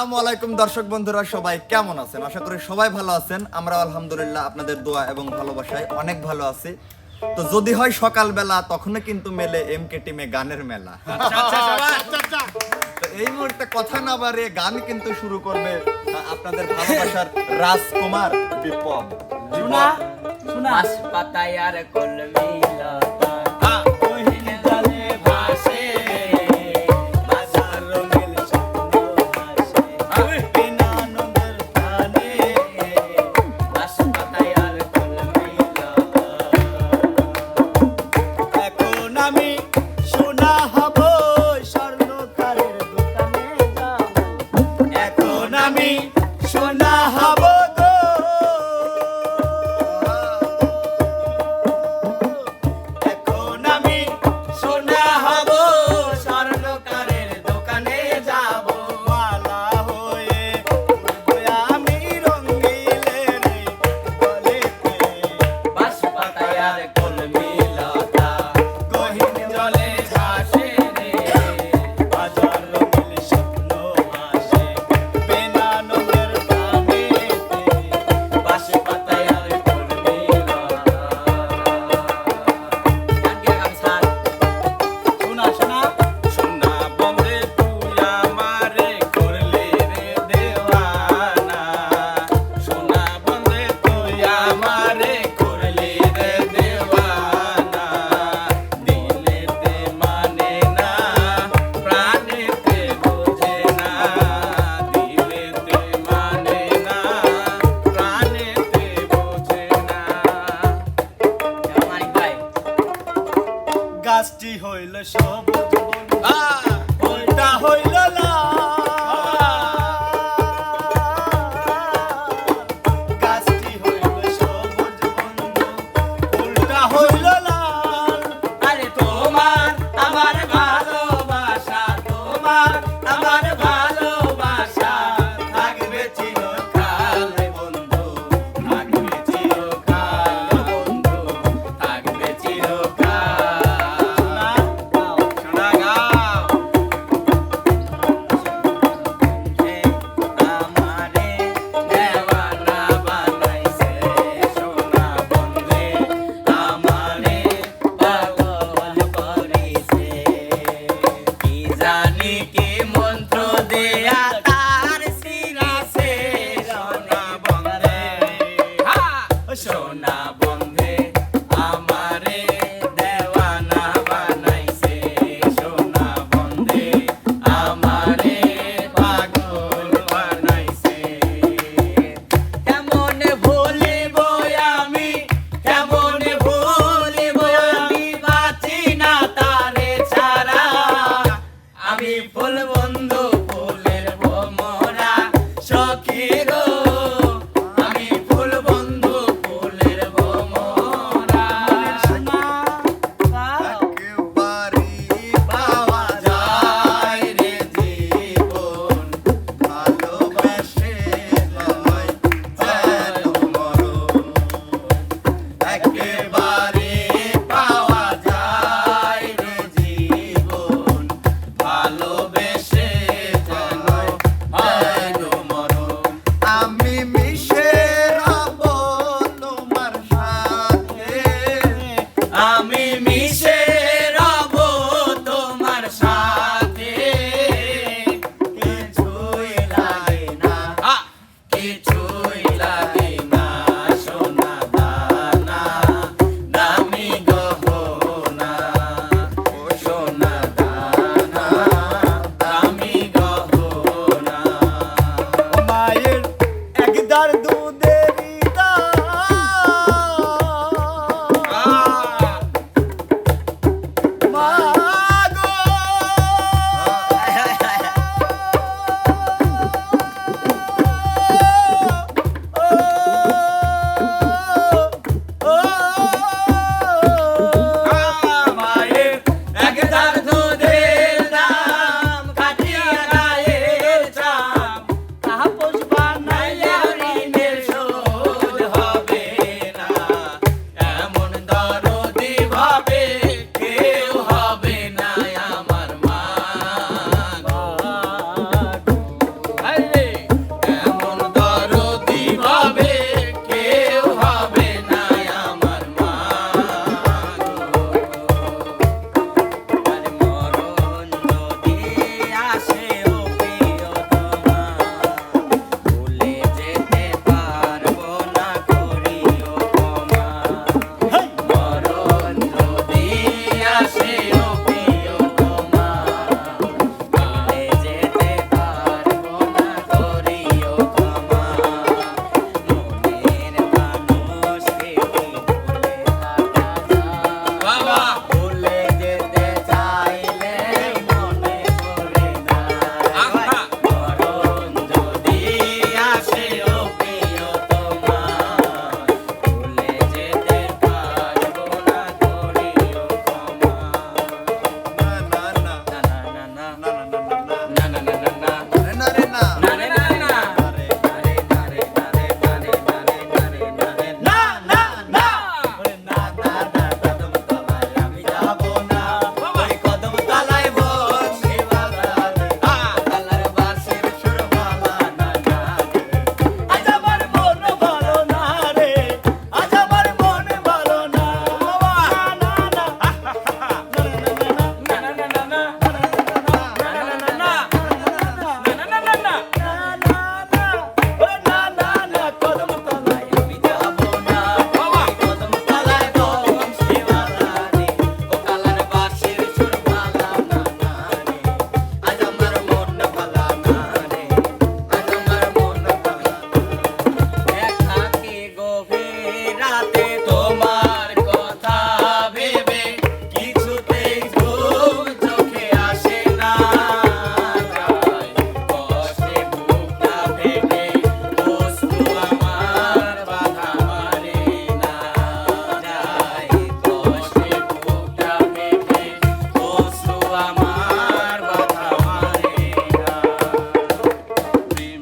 আসসালামু আলাইকুম দর্শক বন্ধুরা সবাই কেমন আছেন? আশা করি সবাই ভালো আছেন। আমরা আলহামদুলিল্লাহ আপনাদের দোয়া এবং ভালোবাসায় অনেক ভালো আছি। তো যদি হয় সকালবেলা তখনও কিন্তু মেলে এম কে টিমে গানের মেলা। আচ্ছা, আচ্ছা, আচ্ছা, তো এই মুহূর্তে কথা না বাড়িয়ে গান কিন্তু শুরু করবে আপনাদের ভালোবাসার রাজকুমার বিপ্লব। শোনা শোনা পাতায় আর কলমি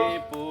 people.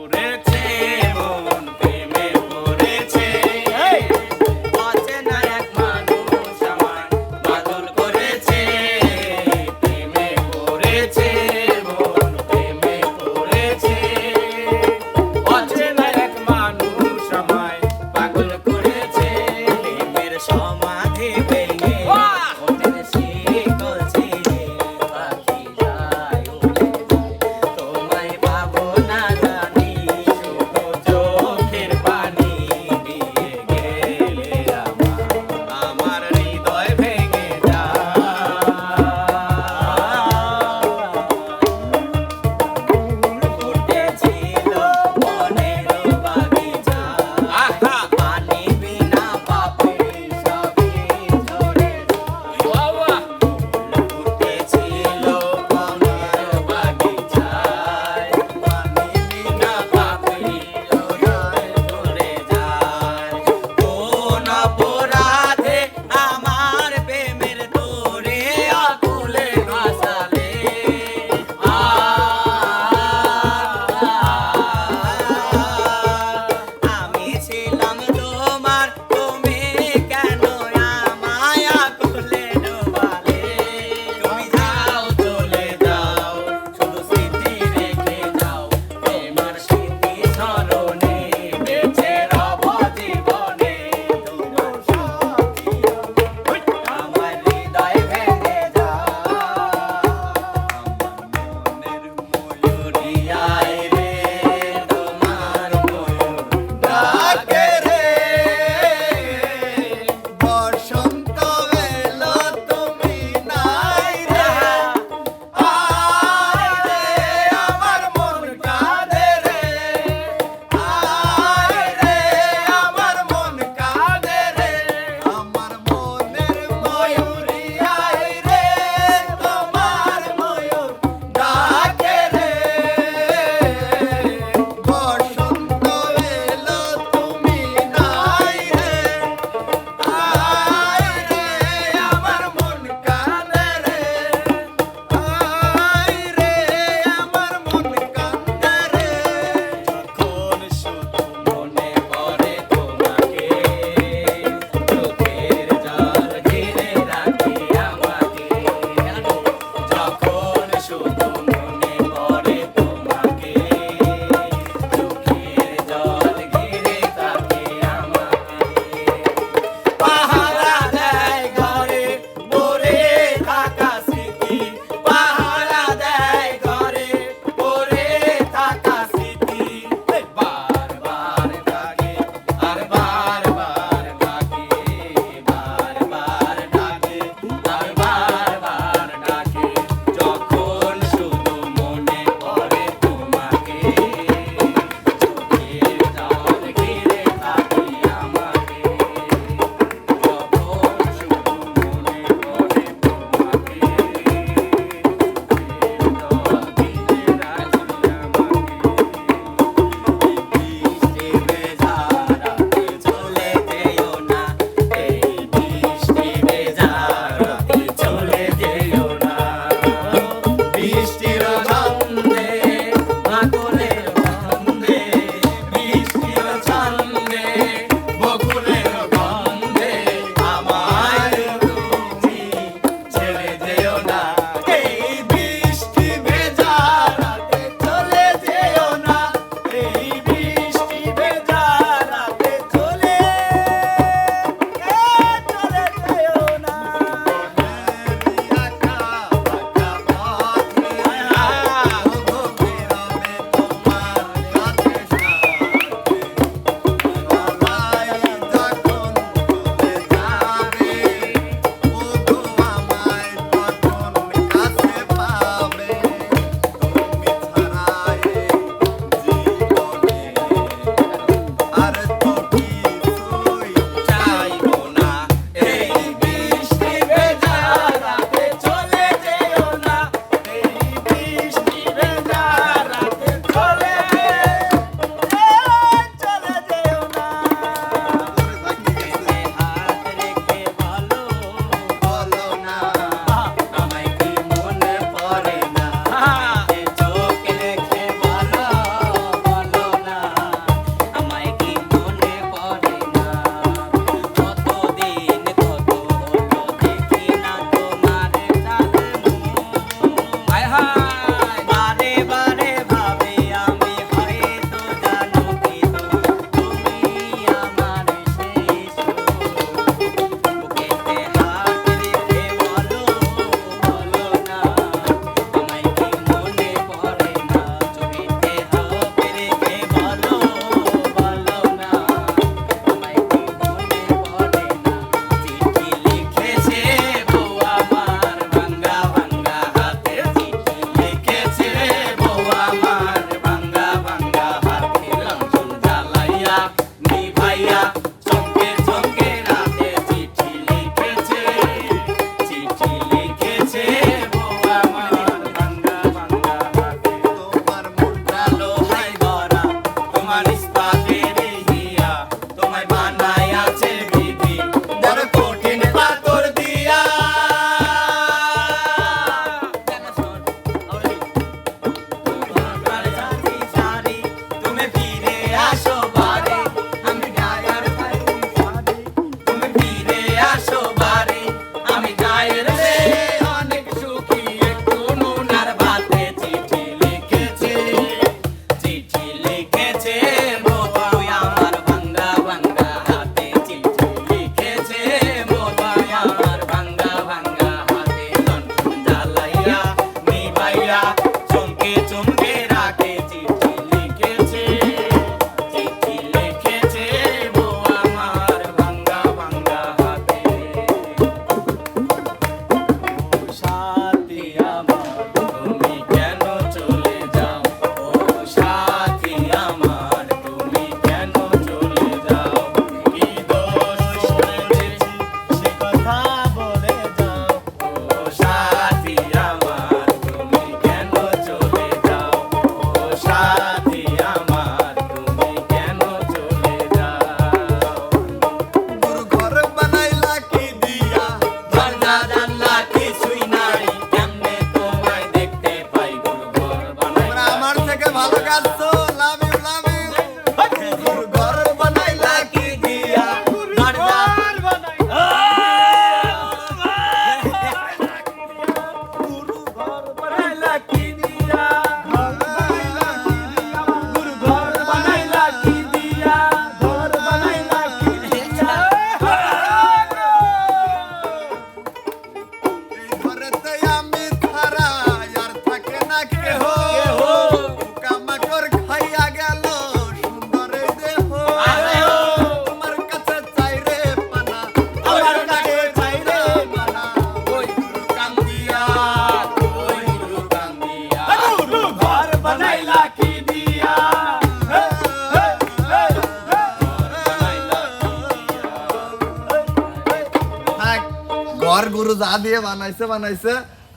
দিয়ে বানাইছে বানাইছে।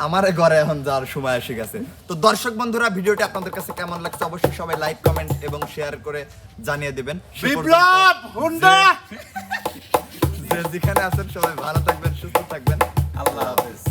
আমার ঘরে এখন যাওয়ার সময় এসে গেছে। তো দর্শক বন্ধুরা ভিডিওটি আপনাদের কাছে কেমন লাগছে অবশ্যই সবাই লাইক কমেন্ট এবং শেয়ার করে জানিয়ে দিবেন। বিপ্লব হুন্ডা! যে যেখানে আছেন সবাই ভালো থাকবেন সুস্থ থাকবেন। আল্লাহ হাফেজ।